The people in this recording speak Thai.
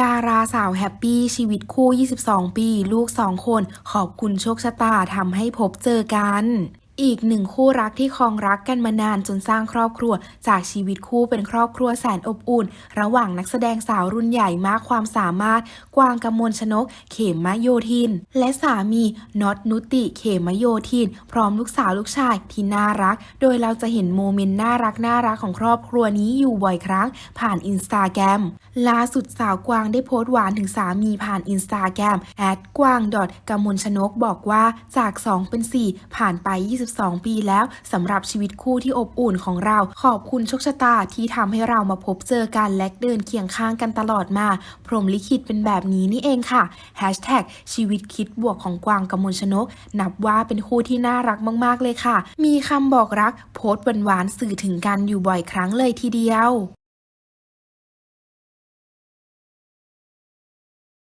ดาราสาวแฮปปี้ชีวิตคู่ 22 ปี ลูก 2 คน ขอบคุณโชคชะตาทำให้พบเจอกัน อีกหนึ่งคู่รักที่ครองรักกันมานานจนสร้างครอบครัว จากชีวิตคู่เป็นครอบครัวแสนอบอุ่น ระหว่างนักแสดงสาวรุ่นใหญ่มากความสามารถ กวางกำมลชนก เขมมะโยธิน และสามีน็อตนุติ เขมโยธิน พร้อมลูกสาวลูกชายที่น่ารัก โดยเราจะเห็นโมเมนต์น่ารักน่ารักของครอบครัวนี้อยู่บ่อยครั้ง ผ่านอินสตาแกรมล่าสุดสาวกวางได้โพสต์หวานถึงสามีผ่านอินสตาแกรมแอดกวางดอทกมลชนกบอกว่าจาก 2 เป็น 4 ผ่านไป12 ปีแล้วสำหรับชีวิตคู่ที่อบอุ่นของเรา ขอบคุณโชคชะตาที่ทำให้เรามาพบเจอกันและเดินเคียงข้างกันตลอดมา พรหมลิขิตเป็นแบบนี้นี่เองค่ะ Hashtag ชีวิตคิดบวกของกวางกมลชนก นับว่าเป็นคู่ที่น่ารักมาก ๆ เลยค่ะ มีคำบอกรักโพสต์หวานๆสื่อถึงกันอยู่บ่อยครั้งเลยทีเดียว